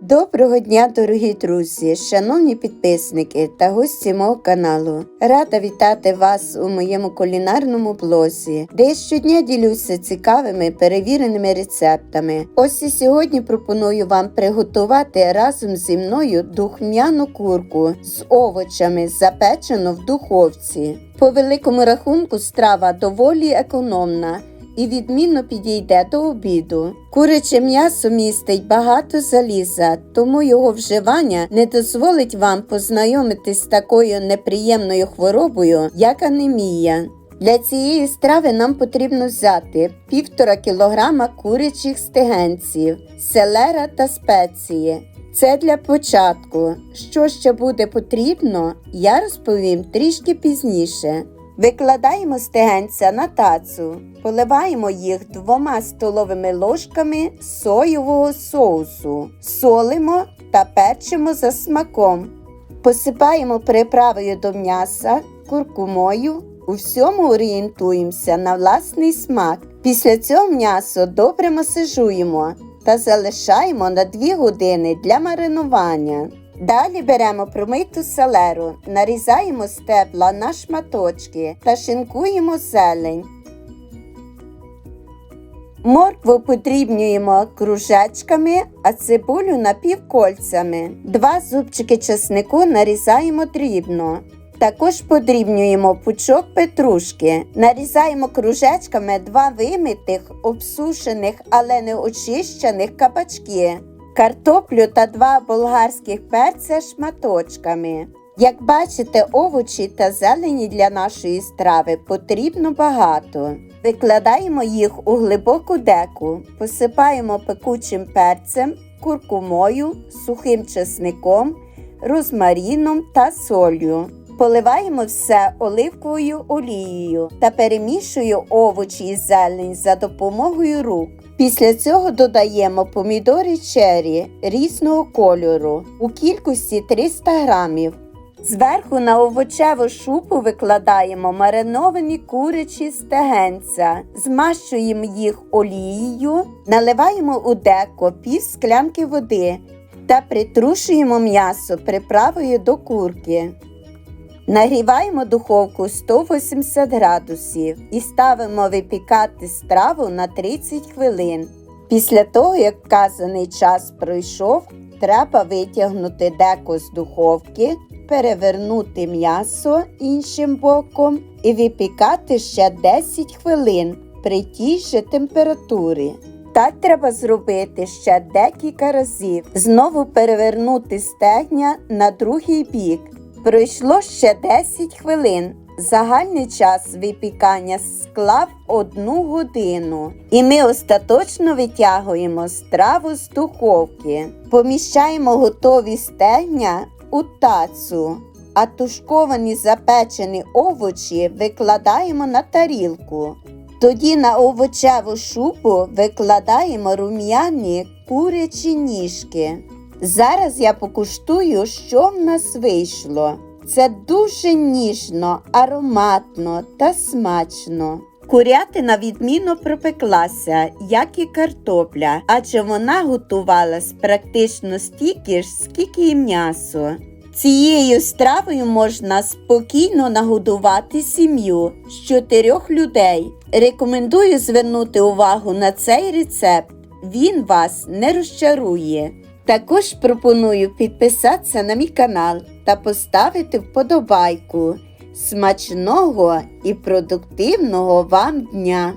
Доброго дня, дорогі друзі, шановні підписники та гості мого каналу. Рада вітати вас у моєму кулінарному блозі, де я щодня ділюся цікавими перевіреними рецептами. Ось і сьогодні пропоную вам приготувати разом зі мною духмяну курку з овочами, запечену в духовці. По великому рахунку страва доволі економна і відмінно підійде до обіду. Куряче м'ясо містить багато заліза, тому його вживання не дозволить вам познайомитись з такою неприємною хворобою, як анемія. Для цієї страви нам потрібно взяти 1,5 кг курячих стегенців, селера та спеції. Це для початку. Що ще буде потрібно, я розповім трішки пізніше. Викладаємо стегенця на тацу, поливаємо їх двома столовими ложками соєвого соусу, солимо та печимо за смаком. Посипаємо приправою до м'яса, куркумою. У всьому орієнтуємося на власний смак. Після цього м'ясо добре масажуємо та залишаємо на 2 години для маринування. Далі беремо промиту селеру, нарізаємо стебла на шматочки та шинкуємо зелень. Моркву подрібнюємо кружечками, а цибулю напівкольцями. Два зубчики чеснику нарізаємо дрібно. Також подрібнюємо пучок петрушки. Нарізаємо кружечками два вимитих, обсушених, але не очищених кабачки. Картоплю та два болгарських перця шматочками. Як бачите, овочі та зелені для нашої страви потрібно багато. Викладаємо їх у глибоку деку, посипаємо пекучим перцем, куркумою, сухим чесником, розмаріном та солью. Поливаємо все оливковою олією та перемішую овочі і зелень за допомогою рук. Після цього додаємо помідори чері різного кольору у кількості 300 грамів. Зверху на овочеву шупу викладаємо мариновані курячі стегенця, змащуємо їх олією, наливаємо у деко пів склянки води та притрушуємо м'ясо приправою до курки. Нагріваємо духовку 180 градусів і ставимо випікати страву на 30 хвилин. Після того, як вказаний час пройшов, треба витягнути деко з духовки, перевернути м'ясо іншим боком і випікати ще 10 хвилин при тій же температурі. Так треба зробити ще декілька разів. Знову перевернути стегня на другий бік. Пройшло ще 10 хвилин. Загальний час випікання склав одну годину. І ми остаточно витягуємо страву з духовки. Поміщаємо готові стегня у тацу, а тушковані запечені овочі викладаємо на тарілку. Тоді на овочеву шупу викладаємо рум'яні курячі ніжки. Зараз я покуштую, що в нас вийшло. Це дуже ніжно, ароматно та смачно. Курятина відмінно пропеклася, як і картопля, адже вона готувалась практично стільки ж, скільки і м'ясо. Цією стравою можна спокійно нагодувати сім'ю з чотирьох людей. Рекомендую звернути увагу на цей рецепт. Він вас не розчарує. Також пропоную підписатися на мій канал та поставити вподобайку. Смачного і продуктивного вам дня!